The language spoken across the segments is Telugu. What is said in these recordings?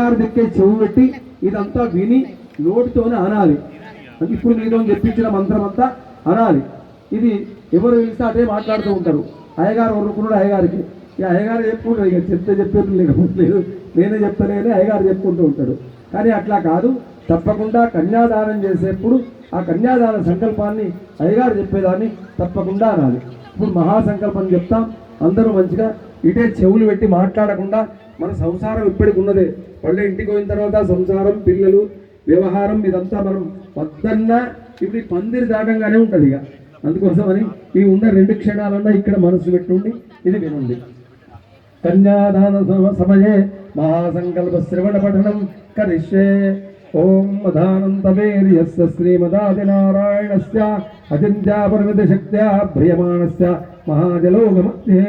గారి దిక్కే చెవు పెట్టి ఇదంతా విని నోటితోనే అనాలి. ఇప్పుడు మీతో చెప్పించిన మంత్రం అంతా అనాలి. ఇది ఎవరు పిలిస్తే అదే మాట్లాడుతూ ఉంటారు. అయ్యగారు వరుకున్నాడు అయ్యగారికి. ఇక అయ్యగారు చెప్పుకుంటారు ఇక చెప్తే చెప్పేది లేకపోతే లేదు. నేనే చెప్తలేనే అయ్యగారు చెప్పుకుంటూ ఉంటాడు కానీ అట్లా కాదు. తప్పకుండా కన్యాదానం చేసేప్పుడు ఆ కన్యాదాన సంకల్పాన్ని అయ్యగారు చెప్పేదాన్ని తప్పకుండా అనాలి. ఇప్పుడు మహాసంకల్పం చెప్తాం. అందరూ మంచిగా ఇటే చెవులు పెట్టి మాట్లాడకుండా మన సంసారం ఇప్పటికి ఉన్నదే. వాళ్ళ ఇంటికి పోయిన తర్వాత సంసారం పిల్లలు వ్యవహారం ఇదంతా మనం వద్దన్నా ఇప్పుడు ఈ పందిరి దాటంగానే ఉంటుంది ఇక. అందుకోసమని ఈ ఉన్న రెండు క్షణాలన్నా ఇక్కడ మనసు పెట్టుండి ఇది వినండి. కన్యాదాన సమయే మహాసంకల్ప శ్రవణ పఠనం కరిష్యే. ఓం మధానంతవేర్యస్య శ్రీమదాదినారాయణస్య అచింత్యా శక్త్యా భ్రియమాణస్య మహాజలోగమధ్యే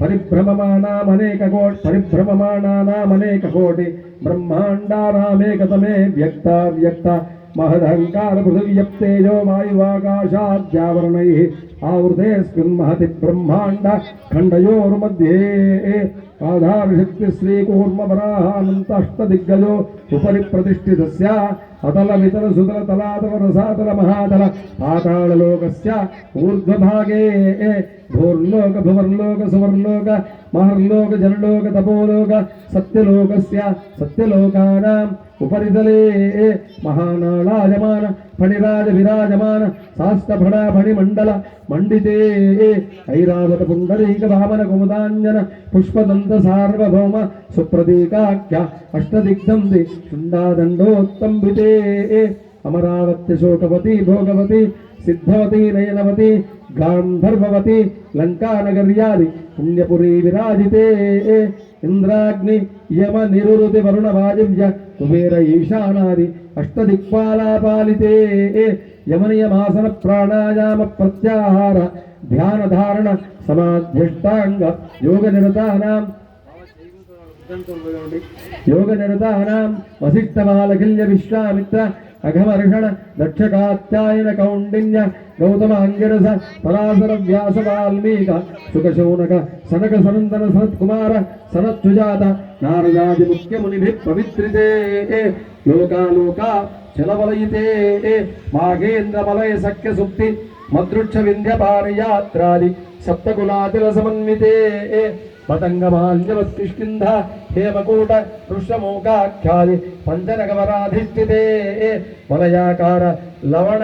పరిభ్రమమాణామనేక కోటి పరిభ్రమమాణానామనేక కోటి బ్రహ్మాండానామేకతమే వ్యక్త వ్యక్త మహదహంకార పృథివ్యప్తేజో వాయువాకాశాద్యావరణై आवृतेऽस्मिन् महति ब्रह्माण्ड खण्डयोर्मध्ये आधारशक्तिश्रीकूर्मपराहानन्ताष्टदिग्गजो उपरि प्रतिष्ठितस्य अतलवितलसुतलतलातलरसातलमहातल पाताललोकस्य ऊर्ध्वभागे भूर्लोक भुवर्लोक सुवर्लोक महर्लोक जललोक तपोलोक सत्यलोकस्य सत्यलोकानाम् उपरितले महानाळायमान ఫణిరాజ విరాజమాన శాస్త్రఫణ ఫణిమండల మండితే ఐరావత పుండరీక వామన కుముదాంజన పుష్పదంత సార్వభౌమ సుప్రతీకాఖ్య అష్టదిగ్ధంది చుండాదండోత్తంబితే అమరావతి శోకవతి భోగవతి సిద్ధవతి నయనవతి గాంధర్వవతి లంకానగర్యాది పుణ్యపురీ విరాజితే ఇంద్రాగ్ని యమ నిరుతి వరుణ వాజివ్య కుబేర ఈశానాది అష్టదిక్పాలాపాలితే యమనియమాసన ప్రాణాయామ ప్రత్యాహార ధ్యాన ధారణ సమాధ్యష్టాంగ యోగ నిరతానాం యోగ నిరతానాం వసిష్ఠమాలకిల్య విశ్వామిత్ర అఘమర్షణ దక్షకాత్యాయన కౌండిన్య గౌతమ అంగిరస పరాశర వ్యాస వాల్మీక సుఖశౌనక సనక సనందన సనత్కుమార సనత్సుజాత నారదాది ముఖ్యమునిభి పవిత్రితే లోకాలోకా చలవలయితే మాఘేంద్రమలయ సఖ్య సుప్తి మదృక్ష వింధ్య పారయాత్రాది సప్తకులాతిల సమన్వితే పతంగమాల్యవత్కిష్కింధ హేమకూట పృష్ఠమోకాఖ్యాది పంచనగవరాధిష్ఠితే వలయాకార లవణ